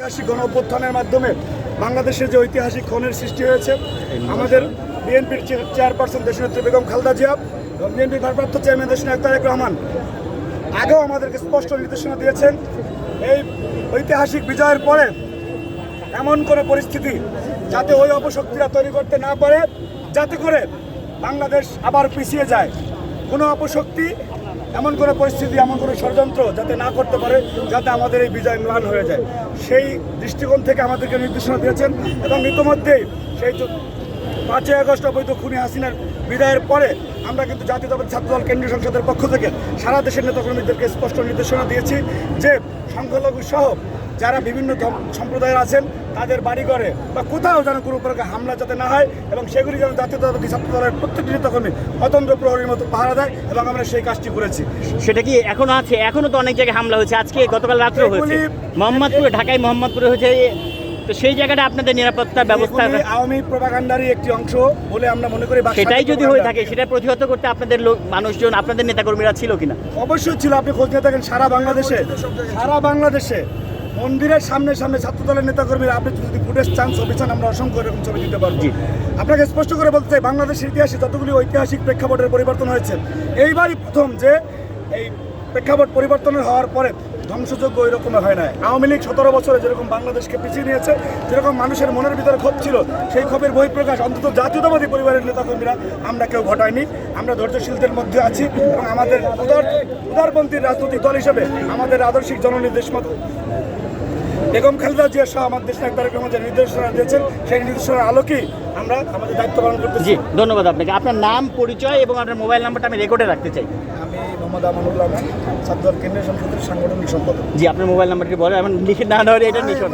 ঐতিহাসিক গণ অভ্যুত্থানের মাধ্যমে বাংলাদেশে যে ঐতিহাসিক ক্ষণের সৃষ্টি হয়েছে আমাদের বিএনপির চেয়ারপারসন দেশনেত্রী বেগম খালদা জিয়া বিএনপির ভারপ্রাপ্ত চেয়ারম্যান দেশনায়ক তারেক রহমান আগেও আমাদেরকে স্পষ্ট নির্দেশনা দিয়েছেন এই ঐতিহাসিক বিজয়ের পরে এমন কোনো পরিস্থিতি যাতে ওই অপশক্তিরা তৈরি করতে না পারে যাতে করে বাংলাদেশ আবার পিছিয়ে যায়। কোনো অপশক্তি এমন কোনো পরিস্থিতি, এমন কোনো ষড়যন্ত্র যাতে না করতে পারে, যাতে আমাদের এই বিজয় ম্লান হয়ে যায়। সেই দৃষ্টিকোণ থেকে আমাদেরকে নির্দেশনা দিয়েছেন এবং ইতিমধ্যেই সেই পাঁচই আগস্ট অবৈধ খুনি হাসিনার বিদায়ের পরে আমরা কিন্তু জাতীয়তাবাদী ছাত্রদল কেন্দ্রীয় সংসদের পক্ষ থেকে সারা দেশের নেতাকর্মীদেরকে স্পষ্ট নির্দেশনা দিয়েছি যে সংখ্যালঘু সহ যারা বিভিন্ন সম্প্রদায়ের আছেন তাদের বাড়িঘরে বা কোথাও যেন কোনো প্রকার হামলা যাতে না হয় এবং সেগুলি যেন জাতীয়তাবাদী ছাত্র দলের প্রত্যেকটি নেতাকর্মী অতন্ত্র প্রহরীর মতো পাহারা দেয় এবং আমরা সেই কাজটি করেছি। সেটা কি এখনও আছে? এখনও তো অনেক জায়গায় হামলা হয়েছে। আজকে গতকাল রাত্রে হয়েছে। মোহাম্মদপুরে ঢাকায় মোহাম্মদপুরে হয়েছে। তো সেই জায়গাটা আপনাদের নিরাপত্তা ব্যবস্থা আওয়ামী প্রভাকাণ্ডারই একটি অংশ বলে আমরা মনে করি সেটাই যদি হয়ে থাকে সেটা প্রতিহত করতে আপনাদের লোক মানুষজন আপনাদের নেতাকর্মীরা ছিল কিনা? অবশ্যই ছিল। আপনি খোঁজ নিয়ে থাকেন সারা বাংলাদেশে। সারা বাংলাদেশে মন্দিরের সামনে সামনে ছাত্র দলের নেতাকর্মীরা আপনি যদি ফুটেজ চান ছবি চান আমরা অসংখ্য এরকম ছবি দিতে পারব। আপনাকে স্পষ্ট করে বলতে চাই বাংলাদেশের ইতিহাসে যতগুলি ঐতিহাসিক প্রেক্ষাপটের পরিবর্তন হয়েছে এইবারই প্রথম যে এই প্রেক্ষাপট পরিবর্তনের হওয়ার পরে ধ্বংসযোগ্য ওই রকমের হয় না আওয়ামী লীগ সতেরো বছরে যেরকম বাংলাদেশকে পিছিয়ে নিয়েছে, যেরকম মানুষের মনের ভিতরে ক্ষোভ ছিল, সেই ক্ষোভের বহিঃপ্রকাশ অন্তত জাতীয়তাবাদী পরিবারের নেতাকর্মীরা আমরা কেউ ঘটাইনি। আমরা ধৈর্যশীলদের মধ্যে আছি এবং আমাদের উদার উদারপন্থী রাজনৈতিক দল হিসেবে আমাদের আদর্শিক জননির্দেশ মতো বেগম খালেদা জিয়া সহ আমার দেশ রহমান যে নির্দেশনা দিয়েছেন। সেই নির্দেশনার আলোকেই আমরা আমাদের দায়িত্ব পালন করতে জি ধন্যবাদ আপনাকে। আপনার নাম পরিচয় এবং আপনার মোবাইল নাম্বারটা আমি রেকর্ডে রাখতে চাই। আমি মোহাম্মদ আমানুল্লাহ খান ছাত্র কেন্দ্রীয় সংসদের সাংগঠনিক সম্পাদক। জি আপনার মোবাইল নাম্বারটি বলে এখন লিখে না ধরে এটা নিশন।